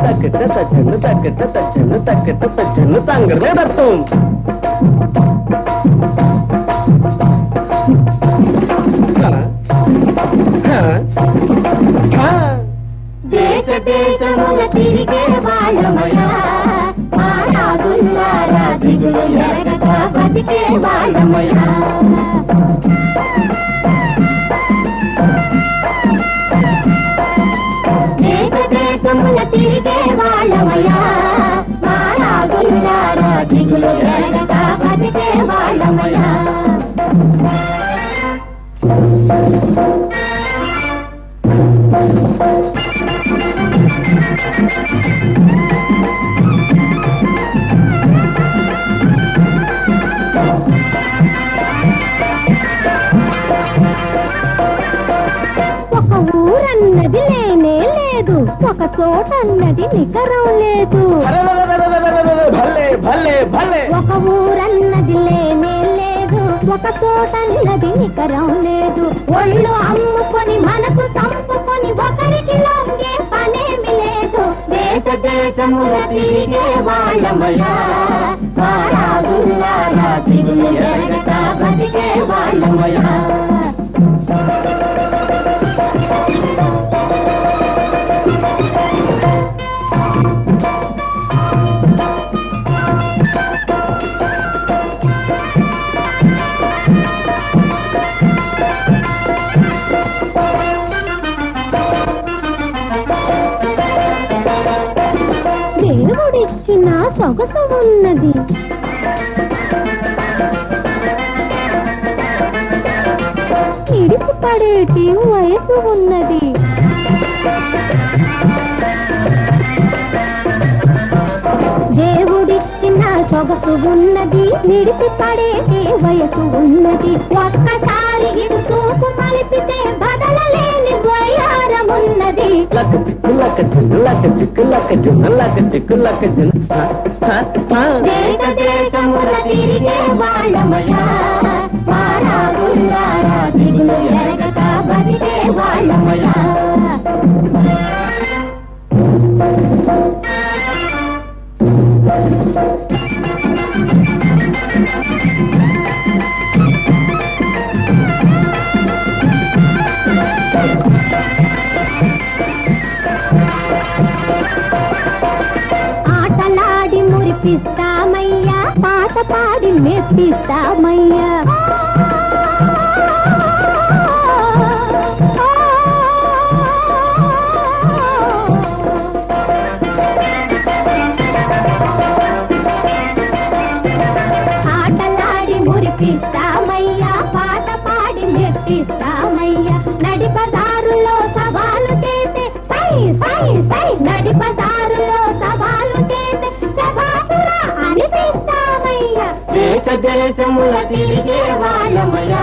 తగ్గట సజ్జను తగ్గట సజ్జను తగ్గట సజ్జను తంగడే దత్తం దేశ దేశముల తిరిగే వాళ్ళమయా దిగులు ఎరగక బతికే వాళ్ళమయా తిరిగే వాళ్ళమయ్యా మా రాగులారా దిగులు ఎరగక Thank you. లేదు. ఒక చోటన్నది నికరం లేదు. భలే భలే భలే. ఒక ఊరన్నది లేనే లేదు. ఒక చోటన్నది నికరం లేదు. ఒళ్ళు అమ్ముకొని మనకు చంపుకొని ఒకరికి లొంగే పనేమి లేదు. దేశ దేశముల తిరిగే బతికే దేవుడిచ్చిన సొగసు ఉన్నది పడేటి వయసు ఉన్నది? దేవుడిచ్చిన సొగసు ఉన్నది నిడిచి పడేటి వయసు ఉన్నది? ఒక్కసారి ఇటు చూపు మలిపితే బదలలేని వయారమున్నది లక్క చిక్కు లక్క చిన్న లక్క చిక్కు లక్క చిన్న లక్క చిక్కు లక్క చిన్న దేశ దేశముల తిరిగే వాళ్ళమయా మెప్పిస్తామయ్యా పాట పాడి మెప్పిస్తామయ్యా ఆటలాడి మురిపిస్తా భారతదేశముల తిరిగే వాళ్ళమయా